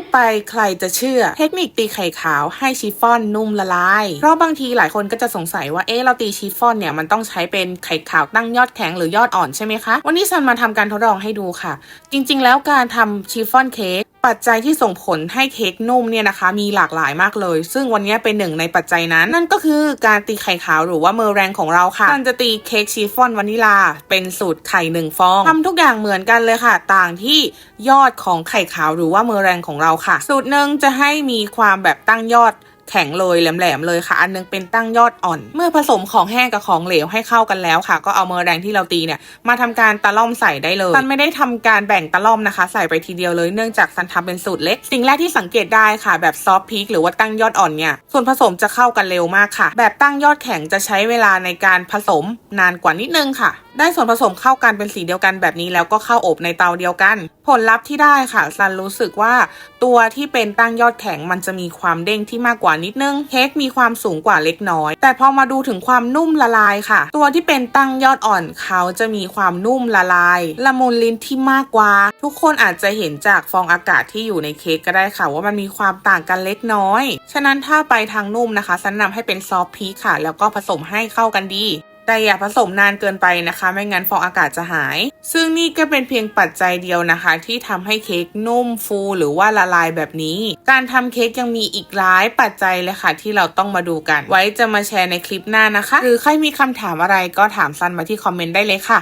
ดไปใครจะเชื่อ เทคนิคตีไข่ขาวให้ชิฟฟ่อนนุ่มละลาย เพราะบางทีหลายคนก็จะสงสัยว่าเอ๊ะเราตีชิฟฟ่อนเนี่ยมันต้องใช้เป็นไข่ขาวตั้งยอดแข็งหรือยอดอ่อนใช่ไหมคะ วันนี้ซันมาทำการทดลองให้ดูค่ะ จริง ๆ แล้วการทำชิฟฟ่อนเค้ก ปัจจัยที่ส่งผลให้เค้กนุ่มเนี่ยนะคะมีหลากหลายมากเลย ซึ่งวันนี้เป็นหนึ่งในปัจจัยนั้น นั่นก็คือการตีไข่ขาวหรือว่าเมอร์แรงของเราค่ะซันจะตีเค้กชีฟ่อนวานิลา เป็นสูตรไข่หนึ่งฟองทำทุกอย่างเหมือนกันเลยค่ะ ต่างที่ยอดของไข่ขาวหรือว่าเมอร์แรงของเราค่ะ สูตรหนึ่งจะให้มีความแบบตั้งยอด แข็งเลยแหลมๆเลยค่ะ อันนึงเป็นตั้งยอดอ่อน เมื่อผสมของแห้งกับของเหลวให้เข้ากันแล้วค่ะ ก็เอาเมอร์แดงที่เราตีเนี่ยมาทำการตะล่อมใส่ได้เลยซันไม่ได้ทำการแบ่งตะล่อมนะคะ ใส่ไปทีเดียวเลยเนื่องจากซันทำเป็นสูตรเล็ก สิ่งแรกที่สังเกตได้ค่ะ แบบซอฟพีคหรือว่าตั้งยอดอ่อนเนี่ยส่วนผสมจะเข้ากันเร็วมากค่ะ แบบตั้งยอดแข็งจะใช้เวลาในการผสมนานกว่านิดนึงค่ะ ได้ส่วนผสมเข้ากันเป็นสีเดียวกันแบบนี้แล้วก็เข้าอบในเตาเดียวกัน ผลลัพธ์ที่ได้ค่ะซันรู้สึกว่า ตัวที่เป็นตั้งยอดแข็งมันจะมีความเด้งที่มากกว่านิดนึง เค้กมีความสูงกว่าเล็กน้อย แต่พอมาดูถึงความนุ่มละลายค่ะ ตัวที่เป็นตั้งยอดอ่อนเขาจะมีความนุ่มละลาย ละมุนลิ้นที่มากกว่า ทุกคนอาจจะเห็นจากฟองอากาศที่อยู่ในเค้กก็ได้ค่ะ ว่ามันมีความต่างกันเล็กน้อย ฉะนั้นถ้าไปทางนุ่มนะคะซันนำให้เป็นซอฟต์พีคค่ะ แล้วก็ผสมให้เข้ากันดี แต่อย่าผสมนานเกินไปนะคะ ไม่งั้นฟองอากาศจะหาย ซึ่งนี่ก็เป็นเพียงปัจจัยเดียวนะคะ ที่ทำให้เค้กนุ่มฟูหรือว่าละลายแบบนี้ การทำเค้กยังมีอีกหลายปัจจัยเลยค่ะ ที่เราต้องมาดูกัน ไว้จะมาแชร์ในคลิปหน้านะคะ หรือใครมีคำถามอะไรก็ถามซันมาที่คอมเมนต์ได้เลยค่ะ